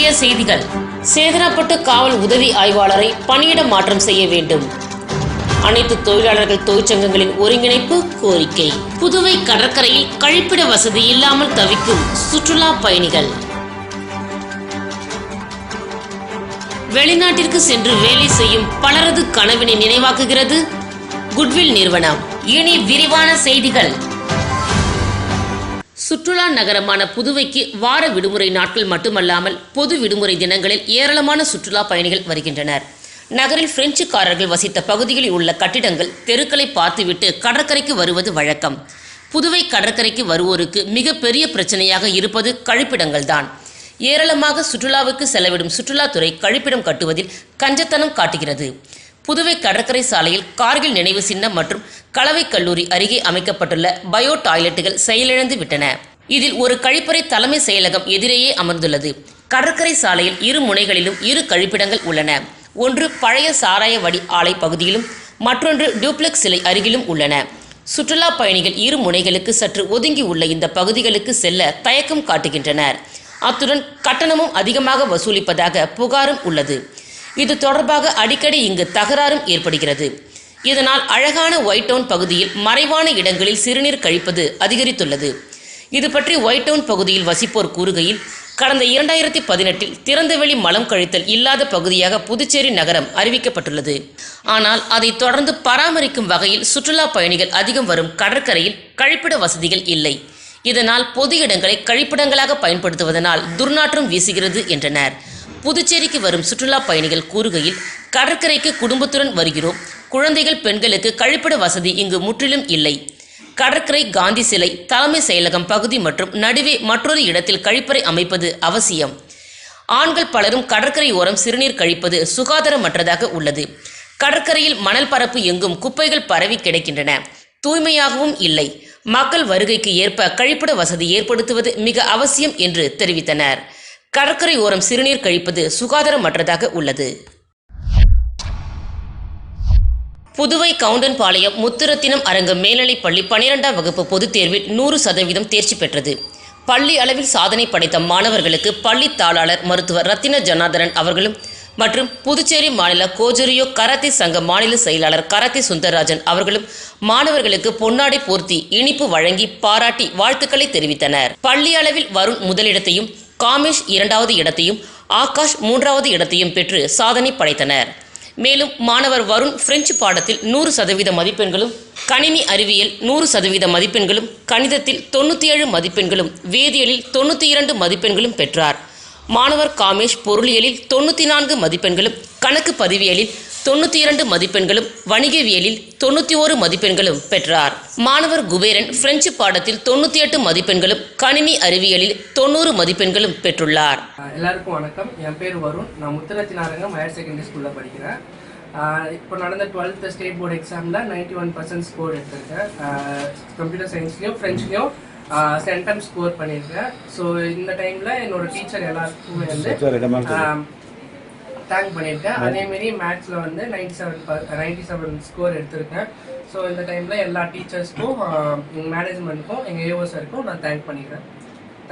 முக்கிய செய்திகள். சேதனப்பட்டு காவல் உதவி ஆய்வாளரை பணியிட மாற்றம் செய்ய வேண்டும். அனைத்து தொழிலாளர்கள் தொழிற்சங்கங்களின் ஒருங்கிணைப்பு கோரிக்கை. புதுவை கடற்கரையில் கழிப்பிட வசதி இல்லாமல் தவிக்கும் சுற்றுலா பயணிகள். வெளிநாட்டிற்கு சென்று வேலை செய்யும் பலரது கனவினை நினைவாக்குகிறது குட்வில் நிறுவனம். இனி விரிவான செய்திகள். சுற்றுலா நகரமான புதுவைக்கு வார விடுமுறை நாட்கள் மட்டுமல்லாமல் பொது விடுமுறை தினங்களில் ஏராளமான சுற்றுலா பயணிகள் வருகின்றனர். நகரில் பிரெஞ்சுக்காரர்கள் வசித்த பகுதிகளில் உள்ள கட்டிடங்கள் தெருக்களை பார்த்துவிட்டு கடற்கரைக்கு வருவது வழக்கம். புதுவை கடற்கரைக்கு வருவோருக்கு மிகப்பெரிய பிரச்சனையாக இருப்பது கழிப்பிடங்கள்தான். ஏராளமாக சுற்றுலாவுக்கு செலவிடும் சுற்றுலாத்துறை கழிப்பிடம் கட்டுவதில் கஞ்சத்தனம் காட்டுகிறது. புதுவை கடற்கரை சாலையில் கார்கில் நினைவு சின்னம் மற்றும் கலவை கல்லூரி அருகே அமைக்கப்பட்டுள்ள பயோ டாய்லெட்டுகள் செயலிழந்து விட்டன. இதில் ஒரு கழிப்பறை தலைமை செயலகம் எதிரேயே அமர்ந்துள்ளது. கடற்கரை சாலையில் இரு முனைகளிலும் இரு கழிப்பிடங்கள் உள்ளன. ஒன்று பழைய சாராய வடி ஆலை பகுதியிலும் மற்றொன்று டியூப்ளெக்ஸ் சிலை அருகிலும் உள்ளன. சுற்றுலா பயணிகள் இரு முனைகளுக்கு சற்று ஒதுங்கி உள்ள இந்த பகுதிகளுக்கு செல்ல தயக்கம் காட்டுகின்றனர். அத்துடன் கட்டணமும் அதிகமாக வசூலிப்பதாக புகாரும் உள்ளது. இது தொடர்பாக அடிக்கடி இங்கு தகராறும் ஏற்படுகிறது. இதனால் அழகான ஒயிட் டவுன் பகுதியில் மறைவான இடங்களில் சிறுநீர் கழிப்பது அதிகரித்துள்ளது. இது பற்றி ஒயிட் டவுன் பகுதியில் வசிப்போர் கூறுகையில் கடந்த இரண்டாயிரத்தி பதினெட்டில் திறந்தவெளி மலம் கழித்தல் இல்லாத பகுதியாக புதுச்சேரி நகரம் அறிவிக்கப்பட்டுள்ளது. ஆனால் அதை தொடர்ந்து பராமரிக்கும் வகையில் சுற்றுலா பயணிகள் அதிகம் வரும் கடற்கரையில் கழிப்பிட வசதிகள் இல்லை. இதனால் பொது இடங்களை கழிப்பிடங்களாக பயன்படுத்துவதனால் துர்நாற்றம் வீசுகிறது என்றனர். புதுச்சேரிக்கு வரும் சுற்றுலா பயணிகள் கூறுகையில் கடற்கரைக்கு குடும்பத்துடன் வருகிறோம். குழந்தைகள் பெண்களுக்கு கழிப்பிட வசதி இங்கு முற்றிலும் இல்லை. கடற்கரை காந்தி சிலை தலைமை செயலகம் பகுதி மற்றும் நடுவே மற்றொரு இடத்தில் கழிப்பறை அமைப்பது அவசியம். ஆண்கள் பலரும் கடற்கரை ஓரம் சிறுநீர் கழிப்பது சுகாதாரமற்றதாக உள்ளது. கடற்கரையில் மணல் பரப்பு எங்கும் குப்பைகள் பரவி கிடக்கின்றன. தூய்மையாகவும் இல்லை. மக்கள் வருகைக்கு ஏற்ப கழிப்பிட வசதி ஏற்படுத்துவது மிக அவசியம் என்று தெரிவித்தனர். கடற்கரை ஓரம் சிறுநீர் கழிப்பது சுகாதாரமற்றதாக உள்ளது. புதுவை கவுண்டன்பாளையம் முத்துரத்தினம் அரங்கு மேல்நிலைப் பள்ளி பனிரெண்டாம் வகுப்பு பொதுத் தேர்வில் நூறு சதவீதம் தேர்ச்சி பெற்றது. பள்ளி அளவில் சாதனை படைத்த மாணவர்களுக்கு பள்ளி தாளாளர் மருத்துவர் ரத்தின ஜனார்தனன் அவர்களும் மற்றும் புதுச்சேரி மாநில கோஜரியோ கராத்தே சங்க மாநில செயலாளர் கராத்தே சுந்தரராஜன் அவர்களும் மாணவர்களுக்கு பொன்னாடை போர்த்தி இனிப்பு வழங்கி பாராட்டி வாழ்த்துக்களை தெரிவித்தனர். பள்ளி அளவில் வருண் முதலிடத்தையும் காமேஷ் இரண்டாவது இடத்தையும் ஆகாஷ் மூன்றாவது இடத்தையும் பெற்று சாதனை படைத்தனர். மேலும் மாணவர் வருண் பிரெஞ்சு பாடத்தில் நூறு சதவீத மதிப்பெண்களும் கணினி அறிவியல் நூறு சதவீத மதிப்பெண்களும் கணிதத்தில் தொண்ணூற்றி ஏழு மதிப்பெண்களும் வேதியியலில் தொண்ணூற்றி இரண்டு மதிப்பெண்களும் பெற்றார். மாணவர் காமேஷ் பொருளியலில் தொண்ணூற்றி நான்கு மதிப்பெண்களும் கணக்கு பதிவியலில் தொண்ணூற்றி இரண்டு மதிப்பெண்களும் வணிகவியலில் தொண்ணூற்றி ஓரு மதிப்பெண்களும் பெற்றார். மாணவர் குபேரன் பிரெஞ்சு பாடத்தில் தொண்ணூற்றி எட்டு மதிப்பெண்களும் கணினி அறிவியலில் தொண்ணூறு மதிப்பெண்களும் பெற்றுள்ளார். எல்லாருக்கும் வணக்கம். என் பேர் வருண். நான் முத்துரத்தினாரங்கம் ஹையர் செகண்டரி ஸ்கூலில் படிக்கிறேன். இப்போ நடந்த டுவெல்த் ஸ்டேட் போர்டு எக்ஸாமில் நைன்டி ஒன் பர்சன்ட் ஸ்கோர் எடுத்திருக்கேன். கம்ப்யூட்டர் சயின்ஸ்லேயும் ஃப்ரெஞ்ச்லேயும் சென்டம் ஸ்கோர் பண்ணியிருக்கேன். ஸோ இந்த டைமில் என்னோட டீச்சர் எல்லாருக்குமே வந்து தேங்க் பண்ணியிருக்கேன். அதேமாரி மேத்ஸில் வந்து ninety seven ninety seven score எடுத்திருக்கேன். ஸோ இந்த டைமில் எல்லா டீச்சர்ஸ்க்கும் எங்கள் மேனேஜ்மெண்ட்டுக்கும் எங்கள் ஏஓ சாருக்கும் நான் தேங்க் பண்ணிக்கிறேன்.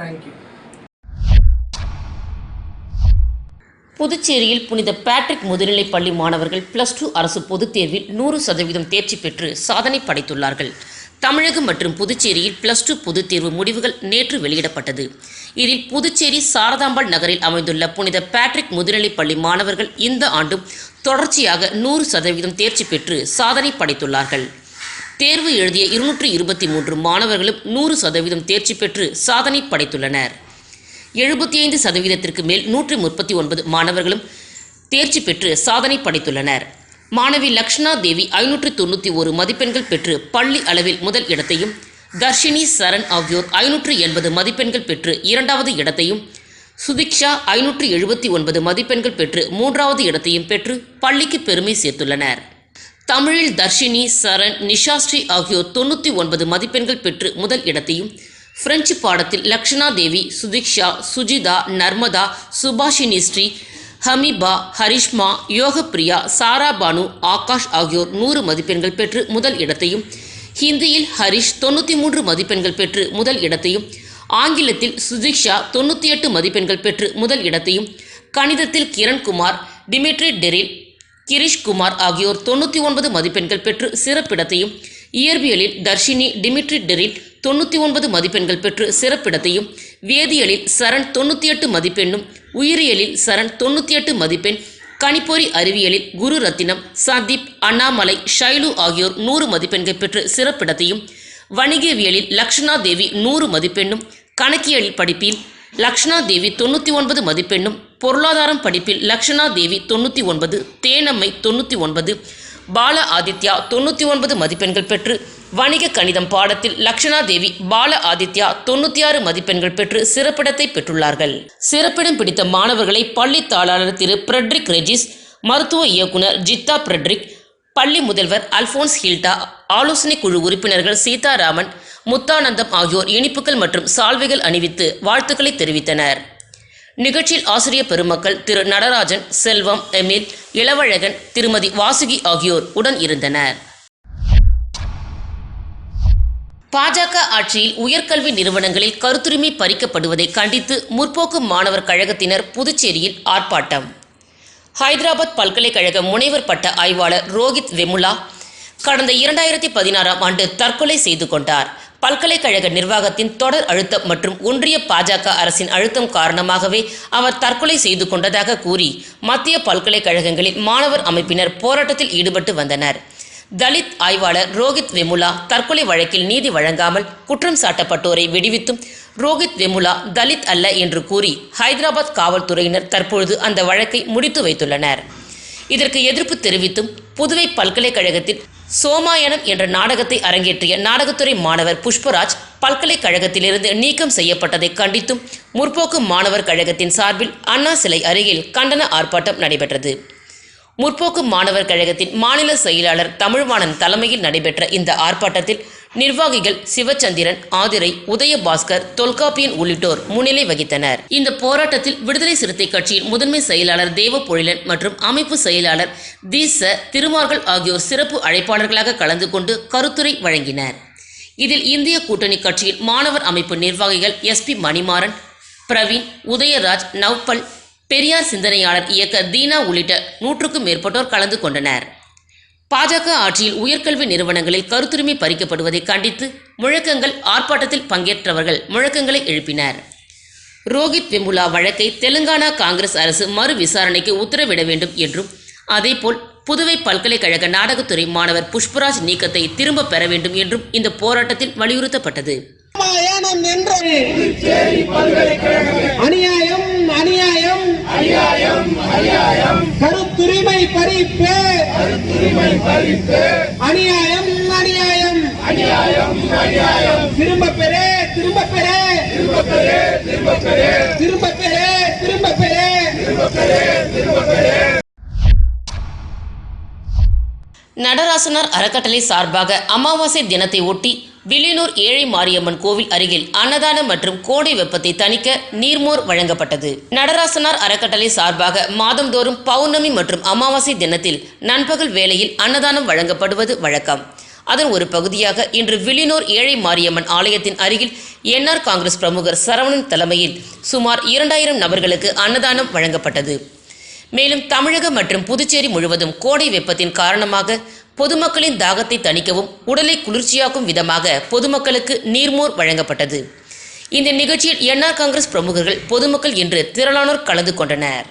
தேங்க்யூ புதுச்சேரியில் புனித பேட்ரிக் முதுநிலைப் பள்ளி மாணவர்கள் பிளஸ் டூ அரசு பொதுத் தேர்வில் நூறு சதவீதம் தேர்ச்சி பெற்று சாதனை படைத்துள்ளார்கள். தமிழகம் மற்றும் புதுச்சேரியில் பிளஸ் டூ பொதுத் தேர்வு முடிவுகள் நேற்று வெளியிடப்பட்டது. இதில் புதுச்சேரி சாரதாம்பாள் நகரில் அமைந்துள்ள புனித பேட்ரிக் முதுநிலைப் பள்ளி மாணவர்கள் இந்த ஆண்டும் தொடர்ச்சியாக நூறு சதவீதம் தேர்ச்சி பெற்று சாதனை படைத்துள்ளார்கள். தேர்வு எழுதிய இருநூற்று இருபத்தி மூன்று மாணவர்களும் நூறு சதவீதம் தேர்ச்சி பெற்று சாதனை படைத்துள்ளனர். எழுபத்தி ஐந்து சதவீதத்திற்கு மேல் நூற்றி முப்பத்தி ஒன்பது மாணவர்களும் தேர்ச்சி பெற்று சாதனை படைத்துள்ளனர். மாணவி லக்ஷ்ணா தேவி ஐநூற்று தொண்ணூற்றி ஒரு மதிப்பெண்கள் பெற்று பள்ளி அளவில் முதல் இடத்தையும் தர்ஷினி சரண் ஆகியோர் ஐநூற்று எண்பது மதிப்பெண்கள் பெற்று இரண்டாவது இடத்தையும் சுதிக்ஷா ஐநூற்று எழுபத்தி ஒன்பது மதிப்பெண்கள் பெற்று மூன்றாவது இடத்தையும் பெற்று பள்ளிக்கு பெருமை சேர்த்துள்ளனர். தமிழில் தர்ஷினி சரண் நிஷாஸ்ரீ ஆகியோர் தொண்ணூற்றி ஒன்பது மதிப்பெண்கள் பெற்று முதல் இடத்தையும் பிரெஞ்சு பாடத்தில் லக்ஷணா தேவி சுதிக்ஷா சுஜிதா நர்மதா சுபாஷினி ஸ்ரீ ஹமிபா ஹரிஷ்மா யோகப்பிரியா சாரா பானு ஆகாஷ் ஆகியோர் நூறு மதிப்பெண்கள் பெற்று முதல் இடத்தையும் ஹிந்தியில் ஹரிஷ் தொண்ணூற்றி மூன்று மதிப்பெண்கள் பெற்று முதல் இடத்தையும் ஆங்கிலத்தில் சுதிக்ஷா தொண்ணூற்றி எட்டு மதிப்பெண்கள் பெற்று முதல் இடத்தையும் கணிதத்தில் கிரண்குமார் டிமிட்ரி டெரில் கிரிஷ்குமார் ஆகியோர் தொண்ணூற்றி ஒன்பது மதிப்பெண்கள் பெற்று சிறப்பிடத்தையும் இயற்பியலில் தர்ஷினி டிமிட்ரி டெரில் தொண்ணூற்றி ஒன்பது மதிப்பெண்கள் பெற்று சிறப்பிடத்தையும் வேதியியலில் சரண் தொண்ணூற்றி எட்டு மதிப்பெண்ணும் உயிரியலில் சரண் தொண்ணூற்றி எட்டு மதிப்பெண் கணிப்பொறி அறிவியலில் குரு ரத்தினம் சந்தீப் அண்ணாமலை ஷைலு ஆகியோர் நூறு மதிப்பெண்கள் பெற்று சிறப்பிடத்தையும் வணிகவியலில் லக்ஷ்ணா தேவி நூறு மதிப்பெண்ணும் கணக்கியல் படிப்பில் லக்ஷ்ணா தேவி தொண்ணூற்றி ஒன்பது மதிப்பெண்ணும் பொருளாதாரம் படிப்பில் லக்ஷ்ணா தேவி தொண்ணூற்றி ஒன்பது தேனம்மை தொண்ணூற்றி ஒன்பது பால ஆதித்யா தொண்ணூற்றி ஒன்பது மதிப்பெண்கள் பெற்று வணிக கணிதம் பாடத்தில் லக்ஷனா தேவி பால ஆதித்யா தொண்ணூற்றி ஆறு மதிப்பெண்கள் பெற்று சிறப்பிடத்தை பெற்றுள்ளார்கள். சிறப்பிடம் பிடித்த மாணவர்களை பள்ளி தாளாளர் திரு பிரெட்ரிக் ரெஜிஸ் மருத்துவ இயக்குனர் ஜித்தா பிரெட்ரிக் பள்ளி முதல்வர் அல்போன்ஸ் ஹில்டா ஆலோசனை குழு உறுப்பினர்கள் சீதாராமன் முத்தானந்தம் ஆகியோர் இனிப்புகள் மற்றும் சால்வைகள் அணிவித்து வாழ்த்துக்களை தெரிவித்தனர். நிகழ்ச்சியில் ஆசிரியர் பெருமக்கள் திரு நடராஜன் செல்வம் எமில் இளவழகன் திருமதி வாசுகி ஆகியோர் உடன் இருந்தனர். பாஜக ஆட்சியில் உயர்கல்வி நிறுவனங்களில் கருத்துரிமை பறிக்கப்படுவதை கண்டித்து முற்போக்கு மாணவர் கழகத்தினர் புதுச்சேரியில் ஆர்ப்பாட்டம். ஹைதராபாத் பல்கலைக்கழக முனைவர் பட்ட ஆய்வாளர் ரோஹித் வெமுலா கடந்த இரண்டாயிரத்தி பதினாறாம் ஆண்டு தற்கொலை செய்து கொண்டார். பல்கலைக்கழக நிர்வாகத்தின் தொடர் அழுத்தம் மற்றும் ஒன்றிய பாஜக அரசின் அழுத்தம் காரணமாகவே அவர் தற்கொலை செய்து கொண்டதாக கூறி மத்திய பல்கலைக்கழகங்களில் மாணவர் அமைப்பினர் போராட்டத்தில் ஈடுபட்டு வந்தனர். தலித் ஆய்வாளர் ரோஹித் வெமுலா தற்கொலை வழக்கில் நீதி வழங்காமல் குற்றம் சாட்டப்பட்டோரை விடுவித்தும் ரோஹித் வெமுலா தலித் அல்ல என்று கூறி ஹைதராபாத் காவல்துறையினர் தற்பொழுது அந்த வழக்கை முடித்து வைத்துள்ளனர். இதற்கு எதிர்ப்பு தெரிவித்தும் புதுவை பல்கலைக்கழகத்தில் சோமாயனம் என்ற நாடகத்தை அரங்கேற்றிய நாடகத்துறை மாணவர் புஷ்பராஜ் பல்கலைக்கழகத்திலிருந்து நீக்கம் செய்யப்பட்டதை கண்டித்தும் முற்போக்கு மாணவர் கழகத்தின் சார்பில் அண்ணா சிலை அருகில் கண்டன ஆர்ப்பாட்டம் நடைபெற்றது. முற்போக்கு மாணவர் கழகத்தின் மாநில செயலாளர் தமிழ்வாணன் தலைமையில் நடைபெற்ற இந்த ஆர்ப்பாட்டத்தில் நிர்வாகிகள் சிவச்சந்திரன் ஆதிரை உதயபாஸ்கர் தொல்காப்பியன் உள்ளிட்டோர் முன்னிலை வகித்தனர். இந்த போராட்டத்தில் விடுதலை சிறுத்தை கட்சியின் முதன்மை செயலாளர் தேவ பொழிலன் மற்றும் அமைப்பு செயலாளர் தீச திருமார்கள் ஆகியோர் சிறப்பு அழைப்பாளர்களாக கலந்து கொண்டு கருத்துரை வழங்கினர். இதில் இந்திய கூட்டணி கட்சியின் மாணவர் அமைப்பு நிர்வாகிகள் எஸ்பி மணிமாறன் பிரவீன் உதயராஜ் நவ்பல் பெரியார் சிந்தனையாளர் இயக்க தீனா உள்ளிட்ட நூற்றுக்கும் மேற்பட்டோர் கலந்து கொண்டனர். பாஜக ஆட்சியில் உயர்கல்வி நிறுவனங்களில் கருத்துரிமை பறிக்கப்படுவதை கண்டித்து முழக்கங்கள் ஆர்ப்பாட்டத்தில் பங்கேற்றவர்கள் முழக்கங்களை எழுப்பினர். ரோஹித் வெமுலா வழக்கை தெலுங்கானா காங்கிரஸ் அரசு மறு விசாரணைக்கு உத்தரவிட வேண்டும் என்றும் அதேபோல் புதுவை பல்கலைக்கழக நாடகத்துறை மாணவர் புஷ்பராஜ் நீக்கத்தை திரும்பப் பெற வேண்டும் என்றும் இந்த போராட்டத்தில் வலியுறுத்தப்பட்டது. அநியாயம் அநியாயம் அநியாயம் அநியாயம் கருத்துரிமை பறிப்பு. கருத்துரிமை பறிப்பு அநியாயம் அநியாயம். அநியாயம் அநியாயம் திரும்ப பெறே திரும்ப பெறே திரும்ப பெறே திரும்ப பெறே திரும்ப பெறே திரும்ப பெறே திரும்ப பெறே திரும்ப பெறே நடராசனார் அறக்கட்டளை சார்பாக அமாவாசை தினத்தை ஒட்டி வில்லியனூர் ஏழை மாரியம்மன் கோவில் அருகில் அன்னதானம் மற்றும் கோடை வெப்பத்தை தணிக்க நீர்மோர் வழங்கப்பட்டது. நடராசனார் அறக்கட்டளை சார்பாக மாதந்தோறும் பௌர்ணமி மற்றும் அமாவாசை தினத்தில் நண்பகல் வேளையில் அன்னதானம் வழங்கப்படுவது வழக்கம். அதன் ஒரு பகுதியாக இன்று வில்லியனூர் ஏழை மாரியம்மன் ஆலயத்தின் அருகில் என்ஆர் காங்கிரஸ் பிரமுகர் சரவணன் தலைமையில் சுமார் இரண்டாயிரம் நபர்களுக்கு அன்னதானம் வழங்கப்பட்டது. மேலும் தமிழகம் மற்றும் புதுச்சேரி முழுவதும் கோடை வெப்பத்தின் காரணமாக பொதுமக்களின் தாகத்தை தணிக்கவும் உடலை குளிர்ச்சியாக்கும் விதமாக பொதுமக்களுக்கு நீர்மோர் வழங்கப்பட்டது. இந்த நிகழ்ச்சியில் என்ஆர் காங்கிரஸ் பிரமுகர்கள் பொதுமக்கள் என்று திரளானோர் கலந்து கொண்டனர்.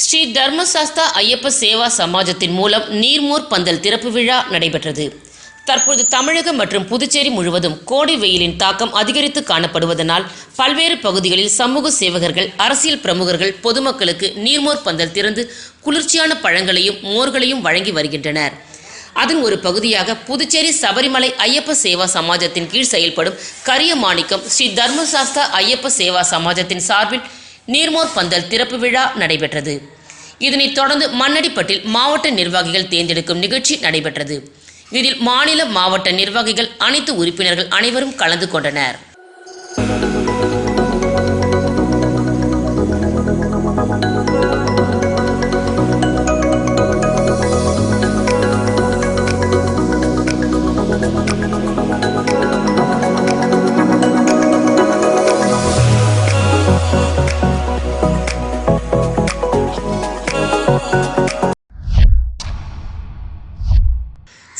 ஸ்ரீ தர்மசாஸ்தா ஐயப்ப சேவா சமாஜத்தின் மூலம் நீர்மோர் பந்தல் திறப்பு விழா நடைபெற்றது. தற்பொழுது தமிழகம் மற்றும் புதுச்சேரி முழுவதும் கோடை வெயிலின் தாக்கம் அதிகரித்து காணப்படுவதனால் பல்வேறு பகுதிகளில் சமூக சேவகர்கள் அரசியல் பிரமுகர்கள் பொதுமக்களுக்கு நீர்மோர் பந்தல் திறந்து குளிர்ச்சியான பழங்களையும் மோர்களையும் வழங்கி வருகின்றனர். அதன் ஒரு பகுதியாக புதுச்சேரி சபரிமலை ஐயப்ப சேவா சமாஜத்தின் கீழ் செயல்படும் கரிய மாணிக்கம் ஸ்ரீ தர்மசாஸ்தா ஐயப்ப சேவா சமாஜத்தின் சார்பில் நீர்மோர் பந்தல் திறப்பு விழா நடைபெற்றது. இதனைத் தொடர்ந்து மண்ணடிப்பட்டில் மாவட்ட நிர்வாகிகள் தேர்ந்தெடுக்கும் நிகழ்ச்சி நடைபெற்றது. இதில் மாநில மாவட்ட நிர்வாகிகள் அனைத்து உறுப்பினர்கள் அனைவரும் கலந்து கொண்டனர்.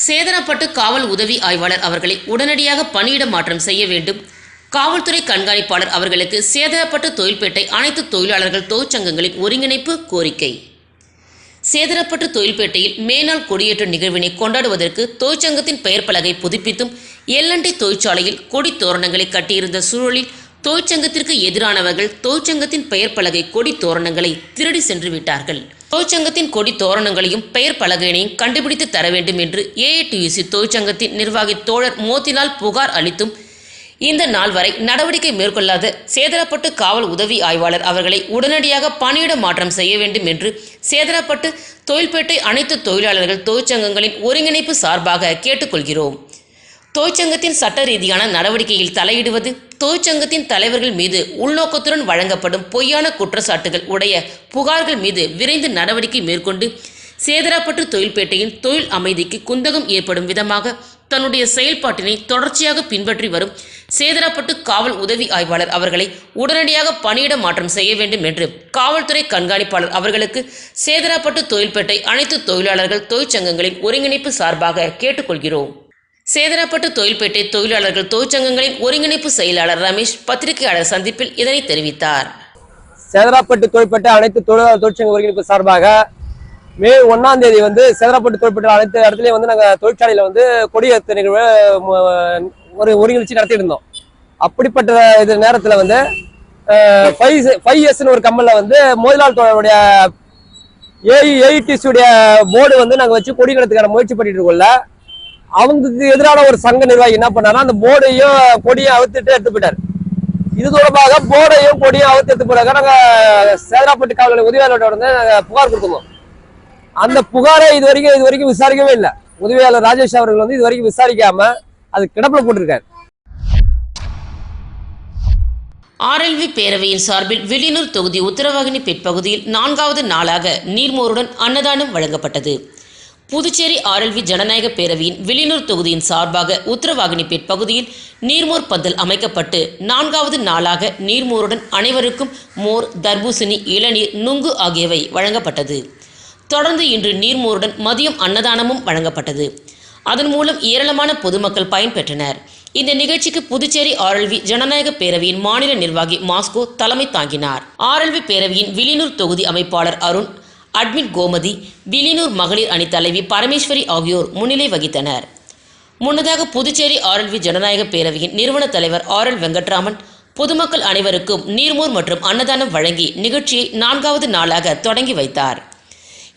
சேதனப்பட்டு காவல் உதவி ஆய்வாளர் அவர்களை உடனடியாக பணியிட மாற்றம் செய்ய வேண்டும். காவல்துறை கண்காணிப்பாளர் அவர்களுக்கு சேதனப்பட்டு தொழில்பேட்டை அனைத்து தொழிலாளர்கள் தொழிற்சங்கங்களின் ஒருங்கிணைப்பு கோரிக்கை. சேதனப்பட்டு தொழில்பேட்டையில் மேனாள் கொடியேற்ற நிகழ்வினை கொண்டாடுவதற்கு தொழிற்சங்கத்தின் பெயர் பலகை புதுப்பித்தும் எல்என்டி தொழிற்சாலையில் கொடி தோரணங்களை கட்டியிருந்த சூழலில் தொழிற்சங்கத்திற்கு எதிரானவர்கள் தொழிற்சங்கத்தின் பெயர் பலகை கொடி தோரணங்களை திருடி சென்று விட்டார்கள். தொழிற்சங்கத்தின் கொடி தோரணங்களையும் பெயர் பலகையினையும் கண்டுபிடித்து தர வேண்டும் என்று ஏஐடியூசி தொழிற்சங்கத்தின் நிர்வாகி தோழர் மோத்திலால் புகார் அளித்தும் இந்த நாள் வரை நடவடிக்கை மேற்கொள்ளாத சேதனப்பட்டு காவல் உதவி ஆய்வாளர் அவர்களை உடனடியாக பணியிட மாற்றம் செய்ய வேண்டும் என்று சேதனப்பட்டு தொழில்பேட்டை அனைத்து தொழிலாளர்கள் தொழிற்சங்கங்களின் ஒருங்கிணைப்பு சார்பாக கேட்டுக்கொள்கிறோம். தொழிற்சங்கத்தின் சட்ட ரீதியான நடவடிக்கையில் தலையிடுவது தொழிற்சங்கத்தின் தலைவர்கள் மீது உள்நோக்கத்துடன் வழங்கப்படும் பொய்யான குற்றச்சாட்டுகள் உடைய புகார்கள் மீது விரைந்து நடவடிக்கை மேற்கொண்டு சேதராப்பட்டு தொழில்பேட்டையின் தொழில் அமைதிக்கு குந்தகம் ஏற்படும் விதமாக தன்னுடைய செயல்பாட்டினை தொடர்ச்சியாக பின்பற்றி வரும் சேதராப்பட்டு காவல் உதவி ஆய்வாளர் அவர்களை உடனடியாக பணியிட மாற்றம் செய்ய வேண்டும் என்று காவல்துறை கண்காணிப்பாளர் அவர்களுக்கு சேதராப்பட்டு தொழில்பேட்டை அனைத்து தொழிலாளர்கள் தொழிற்சங்கங்களின் ஒருங்கிணைப்பு சார்பாக கேட்டுக்கொள்கிறோம். சேதராப்பட்டு தொழில்பேட்டை தொழிலாளர்கள் தொழிற்சங்கங்களின் ஒருங்கிணைப்பு செயலாளர் ரமேஷ் பத்திரிகையாளர் சந்திப்பில் இதனை தெரிவித்தார். சேதராப்பட்டு தொழிற்பட்ட அனைத்து தொழிலாளர் தொழிற்சங்க ஒருங்கிணைப்பு சார்பாக மே ஒன்னாம் தேதி வந்து சேதராப்பட்டு தொழிற்பட்ட அனைத்து இடத்துலயும் வந்து நாங்க தொழிற்சாலையில வந்து கொடியேற்ற நிகழ்வு ம- ஒரு ஒருங்கிணைச்சு நடத்திட்டு இருந்தோம். அப்படிப்பட்ட இது நேரத்துல வந்து ஃபைவ் ஃபைவ் இயர்ஸ்னு ஒரு கம்பெனில வந்து மோதிலால் தோழருடைய ஏஐ ஏஐடிசியுடைய போர்டு வந்து நாங்க வச்சு கொடி நடத்துக்கான முயற்சி பண்ணிட்டு இருக்கோம்ல. அவங்களுக்கு எதிரான ஒரு சங்க நிர்வாகி என்ன பண்ணாருன்னா அந்த போர்டையும் கொடியும் அவுத்துட்டு எடுத்து போயிட்டாரு. இது தொடர்பாக போர்டையும் கொடியும் அவுத்து எடுத்து போறாங்க நாங்க சேதராப்பட்டு காவல் உதவியாளர்கிட்ட வந்து புகார் கொடுத்துருந்தோம் அந்த புகாரை இது வரைக்கும் இது வரைக்கும் விசாரிக்கவே இல்லை. உதவியாளர் ராஜேஷ் அவர்கள் வந்து இது வரைக்கும் விசாரிக்காம அது கிடப்பில் போட்டிருக்காரு. ஆர்எல்வி பேரவையின் சார்பில் வெளியூர் தொகுதி உத்தரவாகினி பிற்பகுதியில் நான்காவது நாளாக நீர்மோருடன் அன்னதானம் வழங்கப்பட்டது. புதுச்சேரி ஆர்எல்வி ஜனநாயக பேரவையின் வெளியூர் தொகுதியின் சார்பாக உத்தரவாகினிப்பேட் பகுதியில் நீர்மோர் பந்தல் அமைக்கப்பட்டு நான்காவது நாளாக நீர்மோருடன் அனைவருக்கும் மோர் தர்பூசணி இளநீர் நுங்கு ஆகியவை வழங்கப்பட்டது. தொடர்ந்து இன்று நீர்மோருடன் மதியம் அன்னதானமும் வழங்கப்பட்டது. அதன் மூலம் ஏராளமான பொதுமக்கள் பயன்பெற்றனர். இந்த நிகழ்ச்சிக்கு புதுச்சேரி ஆர்எல்வி ஜனநாயக பேரவையின் மாநில நிர்வாகி மாஸ்கோ தலைமை தாங்கினார். ஆர்எல்வி பேரவையின் வில்லியனூர் தொகுதி அமைப்பாளர் அருண் அட்மின் கோமதி விலினூர் மகளிர் அணி தலைவி பரமேஸ்வரி ஆகியோர் முன்னிலை வகித்தனர். முன்னதாக புதுச்சேரி ஆர்எல்வி ஜனநாயக பேரவையின் நிறுவன தலைவர் ஆர் எல் வெங்கட்ராமன் பொதுமக்கள் அனைவருக்கும் நீர்மோர் மற்றும் அன்னதானம் வழங்கி நிகழ்ச்சியை நான்காவது நாளாக தொடங்கி வைத்தார்.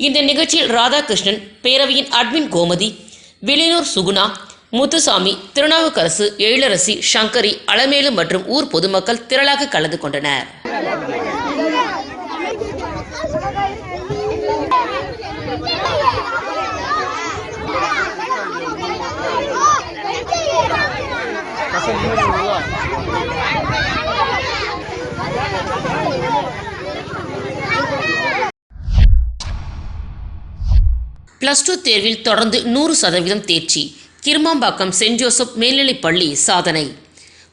இந்த நிகழ்ச்சியில் ராதாகிருஷ்ணன் பேரவையின் அட்மின் கோமதி விலினூர் சுகுணா முத்துசாமி திருநாவுக்கரசு எழிலரசி சங்கரி அலமேலு மற்றும் ஊர் பொதுமக்கள் திரளாக கலந்து கொண்டனர். பிளஸ் டூ தேர்வில் தொடர்ந்து நூறு சதவீதம் தேர்ச்சி. கிருமாம்பாக்கம் சென்ட் ஜோசப் மேல்நிலைப்பள்ளி சாதனை.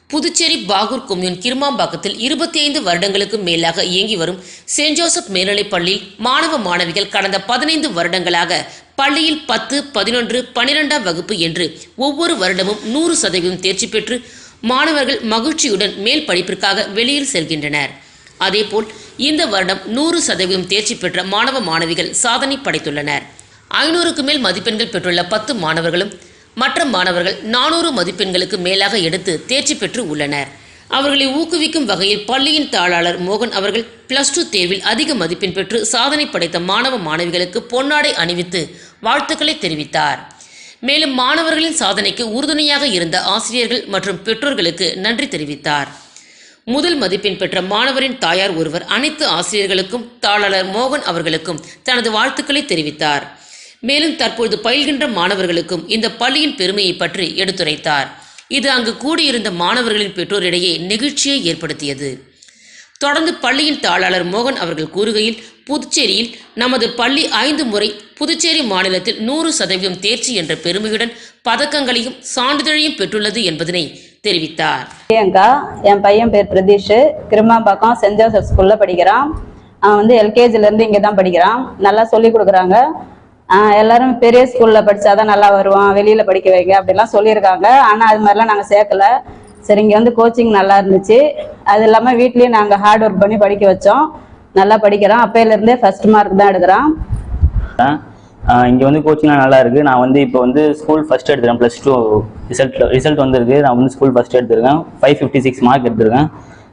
புதுச்சேரி பாகூர் கொம்யூன் கிருமாம்பாக்கத்தில் இருபத்தி ஐந்து வருடங்களுக்கு மேலாக இயங்கி வரும் சென்ட் ஜோசப் மேல்நிலைப் மாணவ மாணவிகள் கடந்த பதினைந்து வருடங்களாக பள்ளியில் பத்து பதினொன்று பனிரெண்டாம் வகுப்பு என்று ஒவ்வொரு வருடமும் நூறு சதவீதம் தேர்ச்சி பெற்று மாணவர்கள் மகிழ்ச்சியுடன் மேல் படிப்பிற்காக வெளியில் செல்கின்றனர். அதேபோல் இந்த வருடம் நூறு சதவீதம் தேர்ச்சி பெற்ற மாணவ மாணவிகள் சாதனை படைத்துள்ளனர். ஐநூறுக்கு மேல் மதிப்பெண்கள் பெற்றுள்ள பத்து மாணவர்களும் மற்ற மாணவர்கள் நானூறு மதிப்பெண்களுக்கு மேலாக எடுத்து தேர்ச்சி பெற்று உள்ளனர். அவர்களை ஊக்குவிக்கும் வகையில் பள்ளியின் தாளாளர் மோகன் அவர்கள் பிளஸ் டூ தேர்வில் அதிக மதிப்பெண் பெற்று சாதனை படைத்த மாணவ மாணவிகளுக்கு பொன்னாடை அணிவித்து வாழ்த்துக்களை தெரிவித்தார். மேலும் மாணவர்களின் சாதனைக்கு உறுதுணையாக இருந்த ஆசிரியர்கள் மற்றும் பெற்றோர்களுக்கு நன்றி தெரிவித்தார். முதல் மதிப்பெண் பெற்ற மாணவரின் தாயார் ஒருவர் அனைத்து ஆசிரியர்களுக்கும் தாளாளர் மோகன் அவர்களுக்கும் தனது வாழ்த்துக்களை தெரிவித்தார். மேலும் தற்பொழுது பயில்கின்ற மாணவர்களுக்கும் இந்த பள்ளியின் பெருமையை பற்றி எடுத்துரைத்தார். இது அங்கு கூடியிருந்த மாணவர்களின் பெற்றோரிடையே நெகிழ்ச்சியை ஏற்படுத்தியது. தொடர்ந்து பள்ளியின் தாளாளர் மோகன் அவர்கள் கூறுகையில் புதுச்சேரியில் நமது பள்ளி ஐந்து முறை புதுச்சேரி மாநிலத்தில் நூறு சதவீதம் தேர்ச்சி என்ற பெருமையுடன் பதக்கங்களையும் சான்றிதழையும் பெற்றுள்ளது என்பதனை தெரிவித்தார். பிரியங்கா என் பையன் பேர் பிரதீஷ். கிருமாம்பாக்கம் சென்ட் ஜோசப் ஸ்கூல்ல படிக்கிறான். அவன் வந்து எல்கேஜில இருந்து இங்கே தான் படிக்கிறான். நல்லா சொல்லி கொடுக்குறாங்க. எல்லாரும் பெரிய ஸ்கூல்ல படிச்சாதான் நல்லா வருவான் வெளியில படிக்க வைங்க அப்படிலாம் சொல்லியிருக்காங்க. ஆனா அது மாதிரிலாம் நாங்க சேர்க்கல. சரி இங்க வந்து கோச்சிங் நல்லா இருந்துச்சு. அது இல்லாம வீட்லயும் நாங்க ஹார்ட் ஒர்க் பண்ணி படிக்க வச்சோம். நல்லா படிக்கிறான். அப்பையில இருந்தே ஃபர்ஸ்ட் மார்க் தான் எடுக்கிறான். இங்கே வந்து கோச்சிங்லாம் நல்லா இருக்கு. நான் வந்து இப்போ வந்து ஸ்கூல் ஃபர்ஸ்ட் எடுத்துருக்கேன் ப்ளஸ் டூ ரிசல்ட் ரிசல்ட் வந்திருக்கு. நான் வந்து ஸ்கூல் ஃபர்ஸ்ட் எடுத்திருக்கேன் ஃபைவ் ஃபிஃப்டி சிக்ஸ் மார்க் எடுத்திருக்கேன்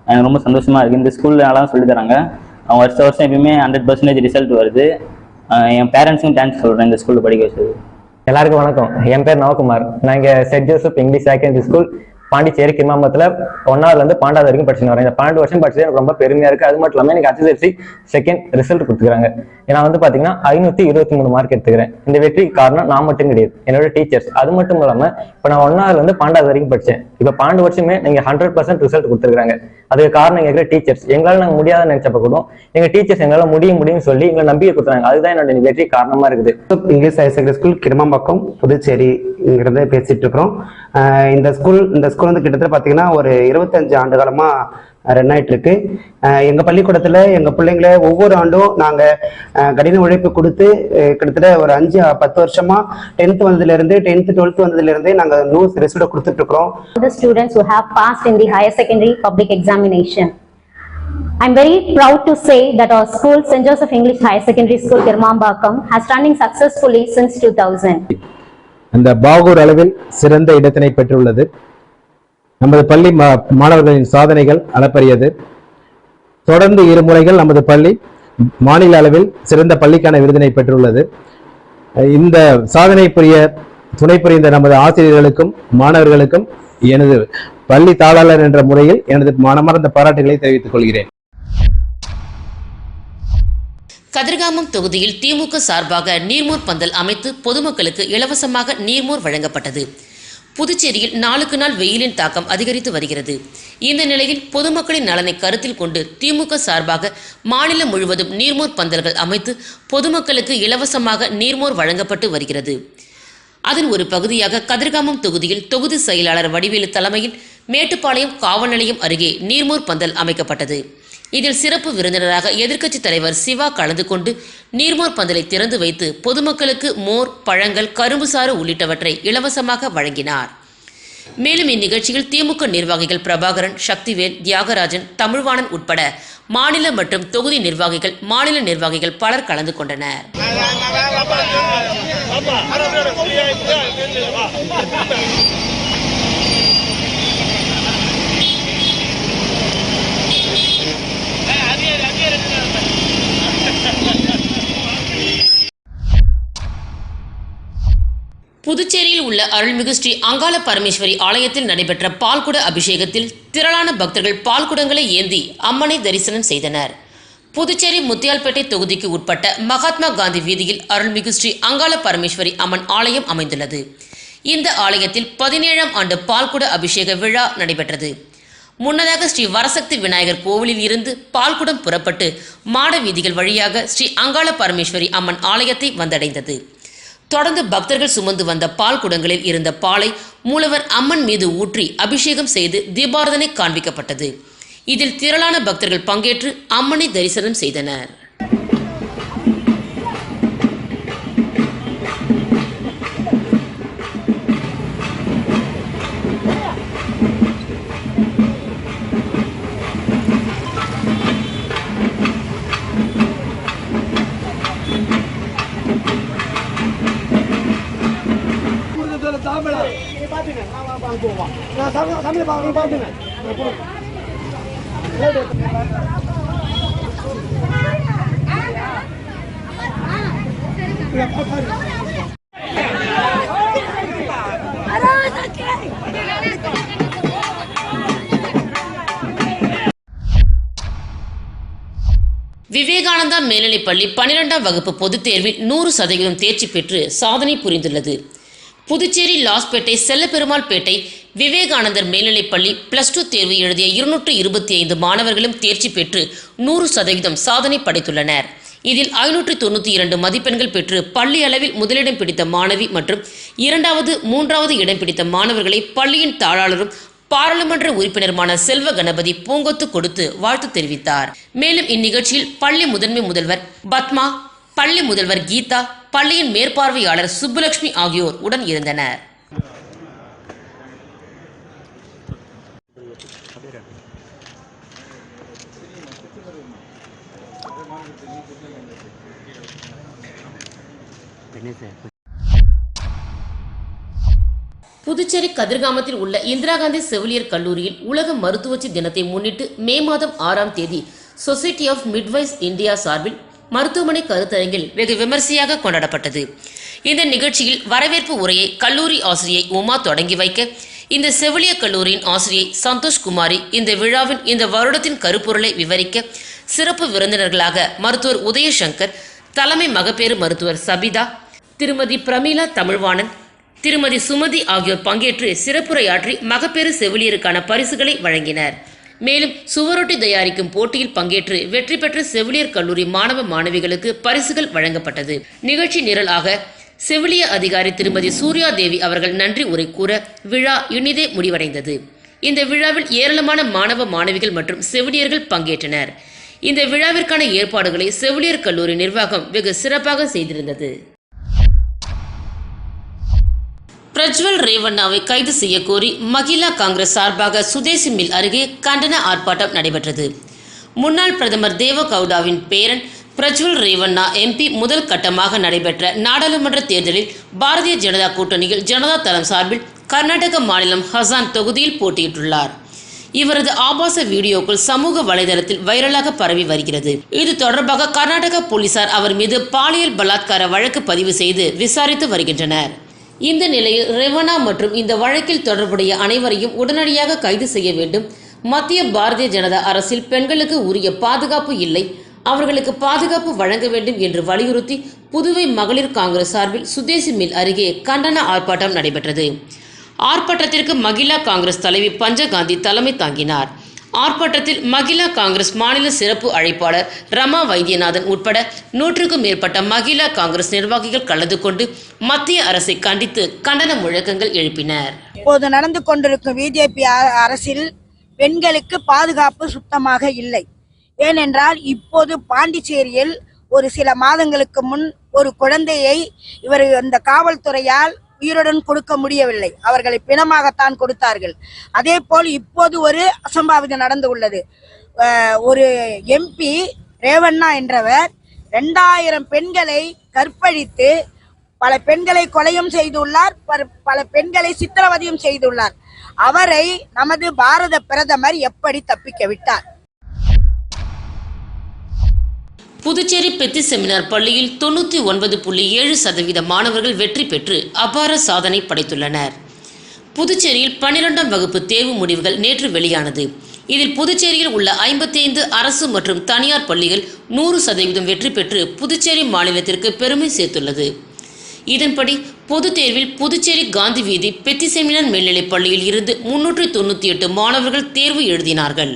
எனக்கு ரொம்ப சந்தோஷமா இருக்கு. இந்த ஸ்கூலில் நல்லா சொல்லி தராங்க. அவங்க வருஷம் வருஷம் எப்பயுமே ஹண்ட்ரட் பர்சன்டேஜ் ரிசல்ட் வருது. என் பேரண்ட்ஸும் தேங்க்ஸ் சொல்கிறேன் இந்த ஸ்கூலில் படிக்க வச்சது எல்லாருக்கும் வணக்கம். என் பேர் நவகுமார். நான் இங்கே saint Joseph English secondary school Pondicherry கிமாம்பத்தில் ஒன்னாவதுல இருந்து பன்னெண்டாவது வரைக்கும் படிச்சுட்டு வரேன் இந்த பன்னெண்டு வருஷம் படிச்சது எனக்கு ரொம்ப பெருமையா இருக்கு. அது மட்டும் இல்லாமல் எனக்கு HSLC செகண்ட் ரிசல்ட் கொடுத்துருக்காங்க. நான் வந்து பாத்தீங்கன்னா ஐநூத்தி இருபத்தி மூணு மார்க் எடுத்துக்கிறேன். இந்த வெற்றி காரணம் நான் மட்டும் கிடையாது. என்னோட டீச்சர்ஸ் அது மட்டும் இல்லாம இப்போ நான் ஒன்னாவதுல இருந்து பன்னெண்டாவது வரைக்கும் படிச்சேன். இப்போ பன்னெண்டு வருஷமே நீங்க ஹண்ட்ரட் பர்சன்ட் ரிசல்ட் கொடுத்துருக்காங்க. அதுக்கு காரணம் எங்க டீச்சர்ஸ் எங்களால நாங்க முடியாத நினைச்சப்ப கூட எங்க டீச்சர்ஸ் எங்களால முடியும் முடியும்னு சொல்லி எங்களை நம்பிக்கை கொடுத்தாங்க அதுதான் என்னோட வெற்றி காரணமா இருக்குது. English higher secondary school Kirumambakkam Puducherry இங்கிருந்து பேசிட்டு இருக்கிறோம். இந்த ஸ்கூல் இந்த ஸ்கூல் வந்து கிட்டத்தட்ட பார்த்தீங்கன்னா ஒரு இருபத்தஞ்சு ஆண்டு காலமா ரன் ஆயிட்டு இருக்கு எங்கள் எங்க பள்ளிக்கூடத்துல எங்க ஒவ்வொரு ஆண்டும் நாங்க கடின உழைப்பு கொடுத்து கிட்டத்தட்ட ஒரு அஞ்சு பத்து வருஷமா டென்த் வந்ததுல இருந்து டுவெல்த் வந்ததுல நாங்கள் நாங்க நியூஸ் ரிசல்ட் கொடுத்துட்டு இருக்கிறோம் the students who have passed in the higher secondary public examination. I'm very proud to say that our school, St. Joseph English Higher Secondary School, Kirmambakam, has running successfully since 2000. அந்த பாகூர் அளவில் சிறந்த இடத்தினை பெற்றுள்ளது. நமது பள்ளி மா- மாணவர்களின் சாதனைகள் அளப்பரியது. தொடர்ந்து இரு முறைகள் நமது பள்ளி மாநில அளவில் சிறந்த பள்ளிக்கான விருதினை பெற்றுள்ளது. இந்த சாதனை புரிய துணை புரிந்த நமது ஆசிரியர்களுக்கும் மாணவர்களுக்கும் எனது பள்ளி தாளாளர் என்ற முறையில் எனது மனமார்ந்த பாராட்டுகளை தெரிவித்துக் கொள்கிறேன். கதிர்காமம் தொகுதியில் திமுக சார்பாக நீர்மோர் பந்தல் அமைத்து பொதுமக்களுக்கு இலவசமாக நீர்மோர் வழங்கப்பட்டது. புதுச்சேரியில் நாளுக்கு நாள் வெயிலின் தாக்கம் அதிகரித்து வருகிறது. இந்த நிலையில் பொதுமக்களின் நலனை கருத்தில் கொண்டு திமுக சார்பாக மாநிலம் முழுவதும் நீர்மோர் பந்தல்கள் அமைத்து பொதுமக்களுக்கு இலவசமாக நீர்மோர் வழங்கப்பட்டு வருகிறது. அதன் ஒரு பகுதியாக கதிர்காமம் தொகுதியில் தொகுதி செயலாளர் வடிவேலு தலைமையில் மேட்டுப்பாளையம் காவல் நிலையம் அருகே நீர்மோர் பந்தல் அமைக்கப்பட்டது. இதில் சிறப்பு விருந்தினராக எதிர்க்கட்சித் தலைவர் சிவா கலந்து கொண்டு நீர்மோர் பந்தலை திறந்து வைத்து பொதுமக்களுக்கு மோர் பழங்கள் கரும்பு சாறு உள்ளிட்டவற்றை இலவசமாக வழங்கினார் மேலும் இந்நிகழ்ச்சியில் திமுக நிர்வாகிகள் பிரபாகரன் சக்திவேல் தியாகராஜன் தமிழ்வாணன் உட்பட மாநில மற்றும் தொகுதி நிர்வாகிகள் மாநில நிர்வாகிகள் பலர் கலந்து கொண்டனர் புதுச்சேரியில் உள்ள அருள்மிகு ஸ்ரீ அங்காள பரமேஸ்வரி ஆலயத்தில் நடைபெற்ற பால்குட அபிஷேகத்தில் திரளான பக்தர்கள் பால்குடங்களை ஏந்தி அம்மனை தரிசனம் செய்தனர். புதுச்சேரி முத்தியால்பேட்டை தொகுதிக்கு உட்பட்ட மகாத்மா காந்தி வீதியில் அருள்மிகு ஸ்ரீ அங்காள பரமேஸ்வரி அம்மன் ஆலயம் அமைந்துள்ளது. இந்த ஆலயத்தில் பதினேழாம் ஆண்டு பால்குட அபிஷேக விழா நடைபெற்றது. முன்னதாக ஸ்ரீ வரசக்தி விநாயகர் கோவிலில் இருந்து பால்குடம் புறப்பட்டு மாட வீதிகள் வழியாக ஸ்ரீ அங்காள பரமேஸ்வரி அம்மன் ஆலயத்தை வந்தடைந்தது. தொடர்ந்து பக்தர்கள் சுமந்து வந்த பால் குடங்களில் இருந்த பாலை மூலவர் அம்மன் மீது ஊற்றி அபிஷேகம் செய்து தீபாரதனை காண்பிக்கப்பட்டது. இதில் திரளான பக்தர்கள் பங்கேற்று அம்மனை தரிசனம் செய்தனர். விவேகானந்தா மேல்நிலைப்பள்ளி பன்னிரெண்டாம் வகுப்பு பொதுத் தேர்வில் நூறு சதவீதம் தேர்ச்சி பெற்று சாதனை புரிந்துள்ளது. புதுச்சேரி லாஸ்பேட்டை செல்லப்பெருமாள் பேட்டை விவேகானந்தர் மேல்நிலைப்பள்ளி பிளஸ் டூ தேர்வு எழுதிய இருநூற்று இருபத்தி ஐந்து மாணவர்களும் தேர்ச்சி பெற்று நூறு சதவீதம் சாதனை படைத்துள்ளனர். இதில் ஐநூற்று தொண்ணூற்றி இரண்டு மதிப்பெண்கள் பெற்று பள்ளி அளவில் முதலிடம் பிடித்த மாணவி மற்றும் இரண்டாவது மூன்றாவது இடம் பிடித்த மாணவர்களை பள்ளியின் தாளாளரும் பாராளுமன்ற உறுப்பினருமான செல்வ கணபதி பூங்கொத்து கொடுத்து வாழ்த்து தெரிவித்தார். மேலும் இந்நிகழ்ச்சியில் பள்ளி முதன்மை முதல்வர் பத்மா பள்ளி முதல்வர் கீதா பள்ளியின் மேற்பார்வையாளர் சுப்புலட்சுமி ஆகியோர் உடன் இருந்தனர். புதுச்சேரி கதிர்காமத்தில் உள்ள இந்திரா காந்தி செவிலியர் கல்லூரியில் உலக மருத்துவச்சி தினத்தை முன்னிட்டு மே மாதம் ஆறாம் தேதி சொசைட்டி ஆஃப் மிட்வைஸ் இந்தியா சார்பில் மருத்துவமனை கருத்தரங்கில் வெகு விமர்சையாக கொண்டாடப்பட்டது. இந்த நிகழ்ச்சியில் வரவேற்பு உரையை கல்லூரி ஆசிரியை உமா தொடங்கி வைக்க இந்த செவிலிய கல்லூரியின் ஆசிரியை சந்தோஷ்குமாரி இந்த விழாவின் இந்த வருடத்தின் கருப்பொருளை விவரிக்க சிறப்பு விருந்தினர்களாக மருத்துவர் உதயசங்கர் தலைமை மகப்பேறு மருத்துவர் சபிதா திருமதி பிரமீளா தமிழ்வாணன் திருமதி சுமதி ஆகியோர் பங்கேற்று சிறப்புரையாற்றி மகப்பேறு செவிலியருக்கான பரிசுகளை வழங்கினர். மேலும் சுவரொட்டி தயாரிக்கும் போட்டியில் பங்கேற்று வெற்றி பெற்ற செவிலியர் கல்லூரி மாணவ மாணவிகளுக்கு பரிசுகள் வழங்கப்பட்டது. நிகழ்ச்சி நிரலாக செவிலிய அதிகாரி திருமதி சூர்யா தேவி அவர்கள் நன்றி உரை கூற விழா இனிதே முடிவடைந்தது. இந்த விழாவில் ஏராளமான மாணவ மாணவிகள் மற்றும் செவிலியர்கள் பங்கேற்றனர். இந்த விழாவிற்கான ஏற்பாடுகளை செவிலியர் கல்லூரி நிர்வாகம் வெகு சிறப்பாக செய்திருந்தது. பிரஜ்வல் ரேவண்ணாவை கைது செய்ய கோரி மகிழா காங்கிரஸ் சார்பாக சுதேசி மில் அருகே கண்டன ஆர்ப்பாட்டம் நடைபெற்றது. முன்னாள் பிரதமர் தேவகவுடாவின் பேரன் பிரஜ்வல் ரேவண்ணா எம்பி முதல் கட்டமாக நடைபெற்ற நாடாளுமன்ற தேர்தலில் பாரதிய ஜனதா கூட்டணியில் ஜனதா தளம் சார்பில் கர்நாடக மாநிலம் ஹசான் தொகுதியில் போட்டியிட்டுள்ளார். இவரது ஆபாச வீடியோக்கள் சமூக வலைதளத்தில் வைரலாக பரவி வருகிறது. இது தொடர்பாக கர்நாடக போலீசார் அவர் மீது பாலியல் பலாத்கார வழக்கு பதிவு செய்து விசாரித்து வருகின்றனர். இந்த நிலையில் ரெவனா மற்றும் இந்த வழக்கில் தொடர்புடைய அனைவரையும் உடனடியாக கைது செய்ய வேண்டும். மத்திய பாரதிய ஜனதா அரசில் பெண்களுக்கு உரிய பாதுகாப்பு இல்லை. அவர்களுக்கு பாதுகாப்பு வழங்க வேண்டும் என்று வலியுறுத்தி புதுவை மகளிர் காங்கிரஸ் சார்பில் சுதேசி மில் அருகே கண்டன ஆர்ப்பாட்டம் நடைபெற்றது. ஆர்ப்பாட்டத்திற்கு மகிழா காங்கிரஸ் தலைவி பஞ்சகாந்தி தலைமை தாங்கினார். ஆர்ப்பாட்டத்தில் மகிழா காங்கிரஸ் மாநில சிறப்பு அழைப்பாளர் ரமா வைத்தியநாதன் உட்பட நூற்றுக்கும் மேற்பட்ட மகிழா காங்கிரஸ் நிர்வாகிகள் கலந்து கொண்டு மத்திய அரசை கண்டித்து கண்டன முழக்கங்கள் எழுப்பினர். இப்போது நடந்து கொண்டிருக்கும் பிஜேபி அரசில் பெண்களுக்கு பாதுகாப்பு சுத்தமாக இல்லை. ஏனென்றால் இப்போது பாண்டிச்சேரியில் ஒரு சில மாதங்களுக்கு முன் ஒரு குழந்தையை இவர் இந்த காவல்துறையால் உயிருடன் கொடுக்க முடியவில்லை. அவர்களை பிணமாகத்தான் கொடுத்தார்கள். அதே போல் இப்போது ஒரு அசம்பாவிதம் நடந்து உள்ளது. ஒரு எம்பி ரேவண்ணா என்றவர் ரெண்டாயிரம் பெண்களை கற்பழித்து பல பெண்களை கொலையும் செய்துள்ளார். பல பெண்களை சித்திரவதையும் செய்துள்ளார். அவரை நமது பாரத பிரதமர் எப்படி தப்பிக்க விட்டார்? புதுச்சேரி பெத்தி செமினார் பள்ளியில் தொண்ணூற்றி ஒன்பது புள்ளி ஏழு சதவீத மாணவர்கள் வெற்றி பெற்று அபார சாதனை படைத்துள்ளனர். புதுச்சேரியில் பன்னிரெண்டாம் வகுப்பு தேர்வு முடிவுகள் நேற்று வெளியானது. இதில் புதுச்சேரியில் உள்ள ஐம்பத்தி ஐந்து அரசு மற்றும் தனியார் பள்ளிகள் நூறு சதவீதம் வெற்றி பெற்று புதுச்சேரி மாநிலத்திற்கு பெருமை சேர்த்துள்ளது. இதன்படி பொதுத் தேர்வில் புதுச்சேரி காந்தி வீதி பெத்தி செமினார் மேல்நிலைப் பள்ளியில் இருந்து முன்னூற்றி தொண்ணூற்றி எட்டு மாணவர்கள் தேர்வு எழுதினார்கள்.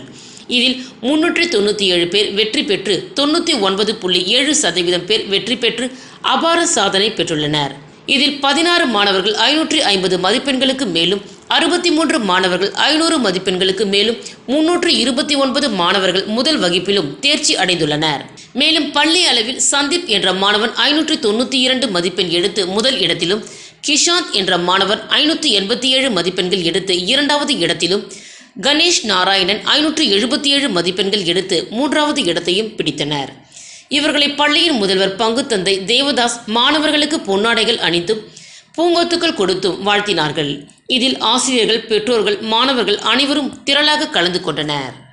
இதில் முன்னூற்றி தொண்ணூற்றி ஏழு பேர் வெற்றி பெற்று தொண்ணூற்றி ஒன்பது புள்ளி ஏழு சதவீதம் பேர் வெற்றி பெற்று அபார சாதனை பெற்றுள்ளனர். இதில் பதினாறு மாணவர்கள் ஐநூற்றி ஐம்பது மதிப்பெண்களுக்கு மேலும் அறுபத்தி மூன்று மாணவர்கள் ஐநூறு மதிப்பெண்களுக்கு மேலும் முன்னூற்று இருபத்தி ஒன்பது மாணவர்கள் முதல் வகுப்பிலும் தேர்ச்சி அடைந்துள்ளனர். மேலும் பள்ளி அளவில் சந்தீப் என்ற மாணவன் ஐநூற்றி தொண்ணூற்றி இரண்டு மதிப்பெண் எடுத்து முதல் இடத்திலும் கிஷாந்த் என்ற மாணவன் ஐநூற்றி எண்பத்தி ஏழு மதிப்பெண்கள் எடுத்து இரண்டாவது இடத்திலும் கணேஷ் நாராயணன் ஐநூற்று எழுபத்தி ஏழு மதிப்பெண்கள் எடுத்து மூன்றாவது இடத்தையும் பிடித்தனர். இவர்களை பள்ளியின் முதல்வர் பங்குத்தந்தை தேவதாஸ் மாணவர்களுக்கு பொன்னாடைகள் அணிந்தும் பூங்கொத்துக்கள் கொடுத்தும் வாழ்த்தினார்கள். இதில் ஆசிரியர்கள் பெற்றோர்கள் மாணவர்கள் அனைவரும் திரளாக கலந்து கொண்டனர்.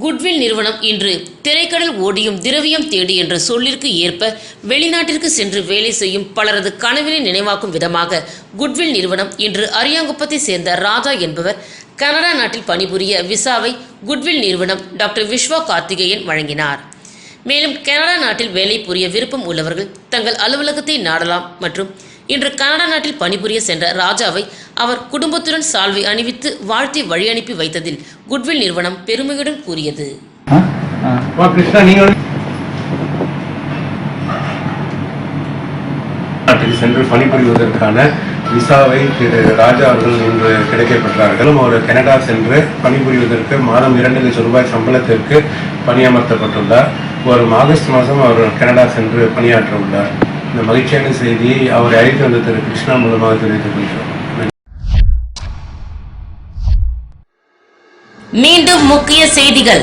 குட்வில் நிறுவனம் இன்று திரைக்கடல் ஓடியும் திரவியம் தேடி என்ற சொல்லிற்கு ஏற்ப வெளிநாட்டிற்கு சென்று வேலை செய்யும் பலரது கனவினை நினைவாக்கும் விதமாக குட்வில் நிறுவனம் இன்று அரியாங்குப்பத்தை சேர்ந்த ராஜா என்பவர் கனடா நாட்டில் பணிபுரிய விசாவை குட்வில் நிறுவனம் டாக்டர் விஸ்வா கார்த்திகேயன் வழங்கினார். மேலும் கனடா நாட்டில் வேலை புரிய விருப்பம் உள்ளவர்கள் தங்கள் அலுவலகத்தை நாடலாம் மற்றும் இன்று கனடா நாட்டில் பணிபுரிய சென்ற ராஜாவை அவர் குடும்பத்துடன் சால்வை அணிவித்து வாழ்த்தி வழி அனுப்பி வைத்ததில் குட்வில் நிறுவனம் பெருமையுடன் கூறியது. சென்று பணிபுரிவதற்கான விசாவை திரு ராஜா அவர்கள் இன்று கிடைக்கப்பட்டார்களும் அவர் கனடா சென்று பணிபுரிவதற்கு மாதம் இரண்டு லட்சம் ரூபாய் சம்பளத்திற்கு பணியமர்த்தப்பட்டுள்ளார். வரும் ஆகஸ்ட் மாதம் அவர் கனடா சென்று பணியாற்ற உள்ளார் இந்த மகிழ்ச்சியான செய்தியை அவரை அழைத்து வந்த திரு கிருஷ்ணா மூலமாக தெரிவித்துக் கொள்கிறோம். மீண்டும் முக்கிய செய்திகள்.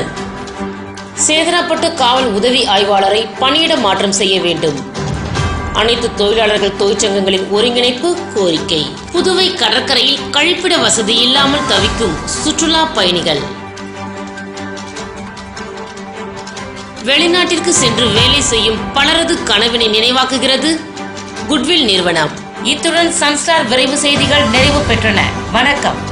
சேதராப்பட்டு காவல் உதவி ஆய்வாளரை பணியிட மாற்றம் செய்ய வேண்டும். அனைத்து தொழிலாளர்கள் தொழிற்சங்கங்களின் ஒருங்கிணைப்பு கோரிக்கை. புதுவை கடற்கரையில் கழிப்பிட வசதி இல்லாமல் தவிக்கும் சுற்றுலா பயணிகள். வெளிநாட்டிற்கு சென்று வேலை செய்யும் பலரது கனவினை நினைவாக்குகிறது. குட்வில் நிறுவனம். இத்துடன் சன்ஸ்டார் விரைவு செய்திகள் நிறைவு பெற்றன. வணக்கம்.